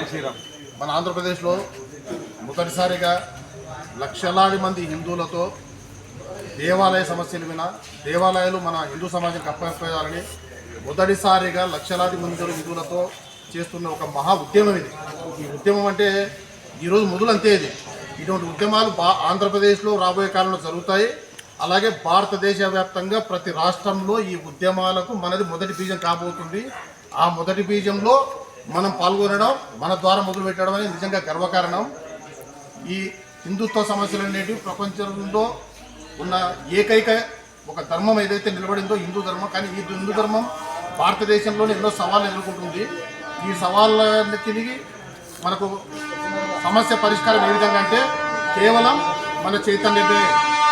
మన ఆంధ్రప్రదేశ్లో మొదటిసారిగా లక్షలాది మంది హిందువులతో దేవాలయ సమస్యలు విన దేవాలయాలు మన హిందూ సమాజానికి అప్పగించాలని మొదటిసారిగా లక్షలాది మంది హిందువులతో చేస్తున్న ఒక మహా ఉద్యమం ఇది. ఈ ఉద్యమం అంటే ఈరోజు మొదలు ఇది. ఇటువంటి ఉద్యమాలు బా ఆంధ్రప్రదేశ్లో రాబోయే కాలంలో జరుగుతాయి. అలాగే భారతదేశ వ్యాప్తంగా ప్రతి రాష్ట్రంలో ఈ ఉద్యమాలకు మనది మొదటి బీజం కాబోతుంది. ఆ మొదటి బీజంలో మనం పాల్గొనడం మన ద్వారా మొదలు పెట్టడం అనేది నిజంగా గర్వకారణం. ఈ హిందుత్వ సమస్యలు అనేటివి ప్రపంచంలో ఉన్న ఏకైక ఒక ధర్మం ఏదైతే నిలబడిందో హిందూ ధర్మం కానీ ఈ హిందూ ధర్మం భారతదేశంలోనే ఎన్నో సవాళ్ళు ఎదుర్కొంటుంది. ఈ సవాళ్ళని తిరిగి మనకు సమస్య పరిష్కారం ఏ విధంగా అంటే కేవలం మన చైతన్యమే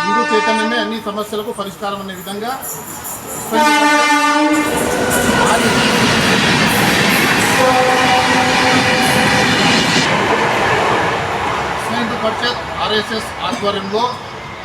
హిందూ చైతన్యమే అన్ని సమస్యలకు పరిష్కారం అనే విధంగా ఆర్ఎస్ఎస్ ఆధ్వర్యంలో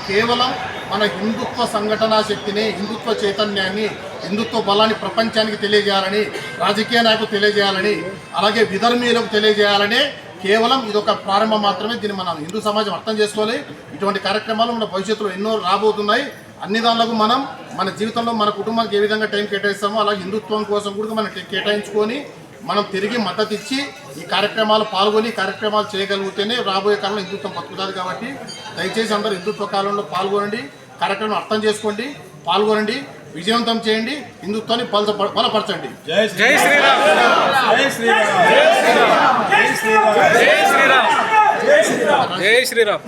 కేవలం మన హిందుత్వ సంఘటనా శక్తిని హిందుత్వ చైతన్యాన్ని హిందుత్వ బలాన్ని ప్రపంచానికి తెలియజేయాలని రాజకీయ నాయకులు తెలియజేయాలని అలాగే విధర్మీయులకు తెలియజేయాలని కేవలం ఇది ఒక ప్రారంభం మాత్రమే. దీన్ని మనం హిందూ సమాజం అర్థం చేసుకోవాలి. ఇటువంటి కార్యక్రమాలు మన భవిష్యత్తులో ఎన్నో రాబోతున్నాయి. అన్ని దానిలకు మనం మన జీవితంలో మన కుటుంబానికి ఏ విధంగా టైం కేటాయిస్తామో అలాగే హిందుత్వం కోసం కూడా మనం కేటాయించుకొని మనం తిరిగి మద్దతు ఇచ్చి ఈ కార్యక్రమాలు పాల్గొని కార్యక్రమాలు చేయగలిగితేనే రాబోయే కాలంలో హిందుత్వం బతుకుతుంది కాబట్టి దయచేసి అందరూ హిందుత్వ కాలంలో పాల్గొనండి కార్యక్రమం అర్థం చేసుకోండి పాల్గొనండి విజయవంతం చేయండి హిందుత్వాన్ని బల బలపరచండి. జై శ్రీరామ్ జై శ్రీరామ్. జై శ్రీరామ్. జై శ్రీరామ్. జై శ్రీరామ్.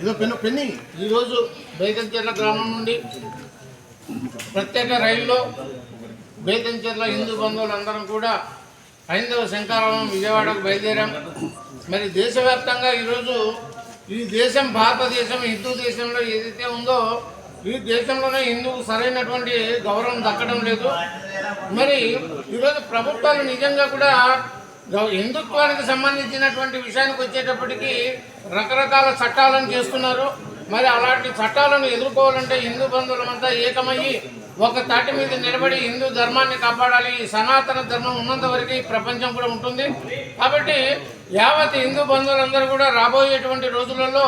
ఇదో పెన్ను పెన్ని ఈరోజు బేతంచెర్ల గ్రామం నుండి ప్రత్యేక రైల్లో బేతంచెర్ల హిందూ బంధువులు అందరం కూడా హైందవ శంకారావం విజయవాడకు బయలుదేరాం. మరి దేశవ్యాప్తంగా ఈరోజు ఈ దేశం భారతదేశం హిందూ దేశంలో ఏదైతే ఉందో ఈ దేశంలోనే హిందువుకు సరైనటువంటి గౌరవం దక్కడం లేదు. మరి ఈరోజు ప్రభుత్వాలు నిజంగా కూడా హిందుత్వానికి సంబంధించినటువంటి విషయానికి వచ్చేటప్పటికీ రకరకాల చట్టాలను చేస్తున్నారు. మరి అలాంటి చట్టాలను ఎదుర్కోవాలంటే హిందూ బంధువులమంతా ఏకమయ్యి ఒక తాటి మీద నిలబడి హిందూ ధర్మాన్ని కాపాడాలి ఈ సనాతన ధర్మం ఉన్నంత వరకు ఈ ప్రపంచం కూడా ఉంటుంది. కాబట్టి యావత్ హిందూ బంధువులందరూ కూడా రాబోయేటువంటి రోజులలో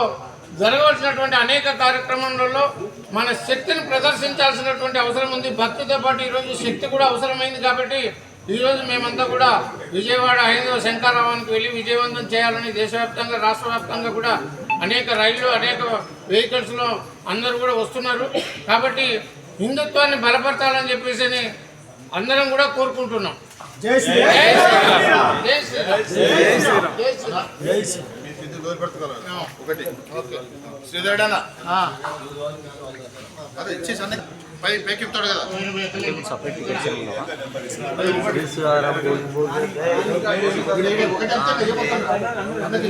జరగవలసినటువంటి అనేక కార్యక్రమాలలో మన శక్తిని ప్రదర్శించాల్సినటువంటి అవసరం ఉంది. భక్తితో పాటు ఈరోజు శక్తి కూడా అవసరమైంది కాబట్టి ఈరోజు మేమంతా కూడా విజయవాడ హైందవ శంకారావానికి వెళ్ళి విజయవంతం చేయాలని దేశవ్యాప్తంగా రాష్ట్ర వ్యాప్తంగా కూడా అనేక రైళ్ళు అనేక వెహికల్స్లో అందరూ కూడా వస్తున్నారు. కాబట్టి హిందుత్వాన్ని బలపరచాలని చెప్పేసి అందరం కూడా కోరుకుంటున్నాం. జై శ్రీరామ్ జై శ్రీరామ్ జై శ్రీరామ్ జై శ్రీరామ్ జై శ్రీరామ్ జై శ్రీరామ్ మీకు ఇది వదిలిపెట్టుకోవాలి. ఒకటి. శ్రీధరుడన్న అదే ఇచ్చేసి అన్ని పై పైకి ఇస్తాడు కదా.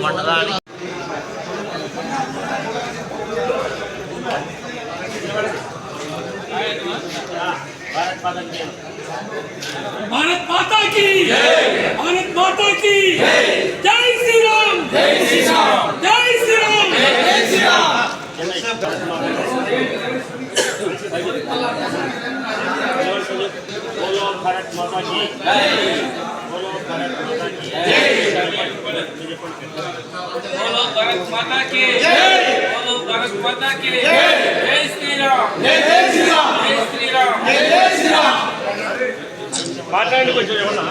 ఒకటి भारत माता की भारत माता की जय। श्री राम जय श्री राम जय श्री राम जय। श्री बोलो भारत माता की बोलो भारत माता की जय। श्री राम जय श्री राम जय। श्री राम మాట్లాడండి కొంచెం ఏమన్నా.